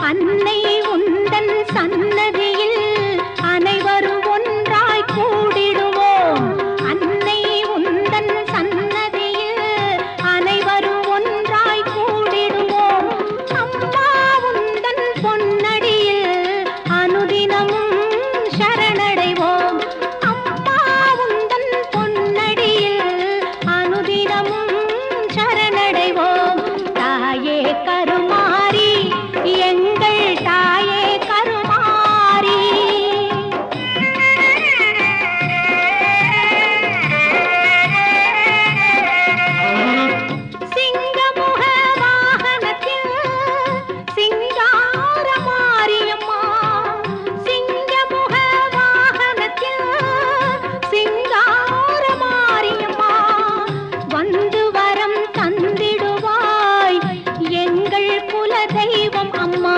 அன்னை உன் குல தெய்வம் அம்மா.